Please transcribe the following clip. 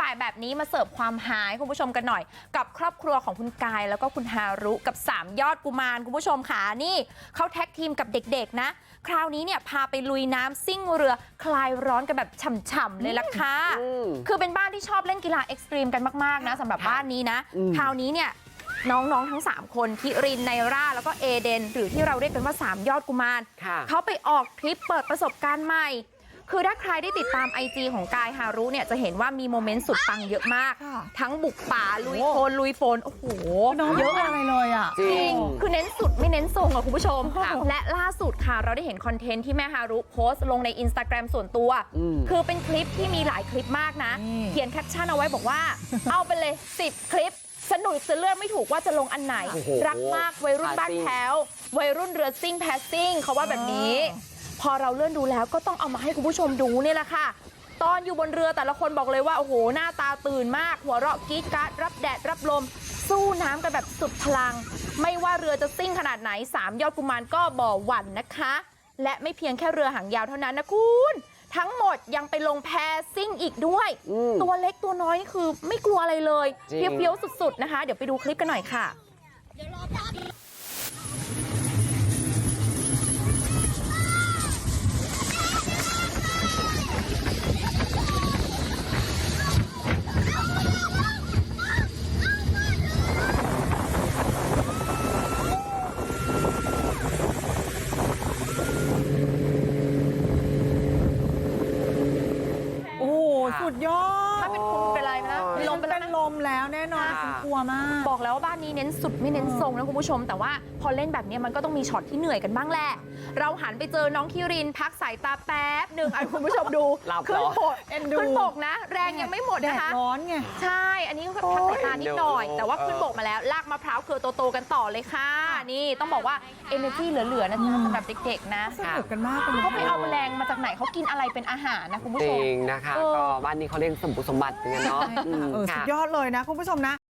บ่ายๆแบบนี้มาเสิร์ฟความหายคุณผู้ชมกันหน่อย กับครอบครัวของคุณกายแล้วก็คุณฮารุกับ 3 ยอดกุมารคุณผู้ชมค่ะนี่เขาแท็กทีมกับเด็กๆนะ คราวนี้เนี่ยพาไปลุยน้ำซิ่งเรือคลายร้อนกันแบบฉ่ำๆเลยล่ะค่ะอืมคือเป็นบ้านที่ชอบเล่นกีฬาเอ็กซ์ตรีมกันมากๆนะสำหรับบ้านนี้นะอืมคราวนี้เนี่ยน้องๆ ทั้ง 3 คนคิรินไนร่า แล้วก็เอเดน หรือที่เราเรียกกันว่า 3 ยอดกุมารค่ะเขาไปออกทริปเปิดประสบการณ์ใหม่ คือถ้าใครได้ติดตาม IG ของกายฮารุเนี่ยจะเห็นว่ามีโมเมนต์สุดปังเยอะมากค่ะทั้งบุกป่าลุยโคลนลุยโฟนโอ้โหน้องเยอะอะไรเลยอะจริง คือเน้นสุดไม่เน้นทรงอะคุณผู้ชมค่ะและล่าสุดค่ะเราได้เห็นคอนเทนต์ที่แม่ฮารุโพสต์ลงใน Instagram ส่วนตัวอืมคือเป็นคลิปที่มีหลายคลิปมากนะนี่เขียนแคปชั่นเอาไว้บอกว่า เอาไปเลย 10 คลิปสนุกจะเลือกไม่ถูกว่าจะลงอันไหนโอ้โหรักมากวัยรุ่นบ้านแถววัยรุ่นเรือซิ่งแพสซิ่งเขาว่าแบบนี้ พอเราเลื่อนดูแล้วก็ต้องเอามาให้คุณผู้ชมดูเนี่ยแหละค่ะ ตอนอยู่บนเรือแต่ละคนบอกเลยว่าโอ้โหหน้าตาตื่นมาก หัวเราะกรี๊ดกราร์ดรับแดดรับลม สู้น้ำกันแบบสุดพลัง ไม่ว่าเรือจะซิ่งขนาดไหน3ยอดกุมารก็บ่อหวั่นนะคะ และไม่เพียงแค่เรือหางยาวเท่านั้นนะคุณทั้งหมดยังไปลงแพซิ่งอีกด้วยอืมตัวเล็กตัวน้อยนี่คือไม่กลัวอะไรเลยจริงเฟี้ยวๆสุดๆนะคะ เดี๋ยวไปดูคลิปกันหน่อยค่ะ สุดยอด ถ้าเป็นคุณเป็นอะไรไหมนะโอ้ยลลงมไปเป็แล้วนนะลมแล้วแน่นอนค่ะฉันกลัวมาก บอกแล้วว่าบ้านนี้เน้นสุดไม่เน้นทรงนะคุณผู้ชม แต่ว่าพอเล่นแบบนี้มันก็ต้องมีช็อตที่เหนื่อยกันบ้างแหละ เราหันไปเจอน้องคิรินพักสายตาแป๊บหนึ่งอะคุณผู้ชมดูหลับเหรอ ขึ้นบกเอ็นดู ขึ้นบกนะ แรงยังไม่หมดแดนะดคะ ร้อนไง ใช่ อันนี้ก็พักสายตานิดหน่อยโอ้ยแต่ว่าขึ้นบกมาแล้ว ลากมะพร้าวเครือโตๆกันต่อเลยค่ะ นี่ต้องบอกว่า energy เหลือๆนะจ๊ะสำหรับเด็กๆ นะสนุกกันมากเลยเขาไปเอาแรงมาจากไหนเขากินอะไรเป็นอาหารนะคุณผู้จชมริงนะคะ เออ ก็บ้านนี้เขาเล่นสมบุกสมบัติเหมือนกันเนาะเออสุค่ะดยอดเลยนะคุณผู้ชมนะ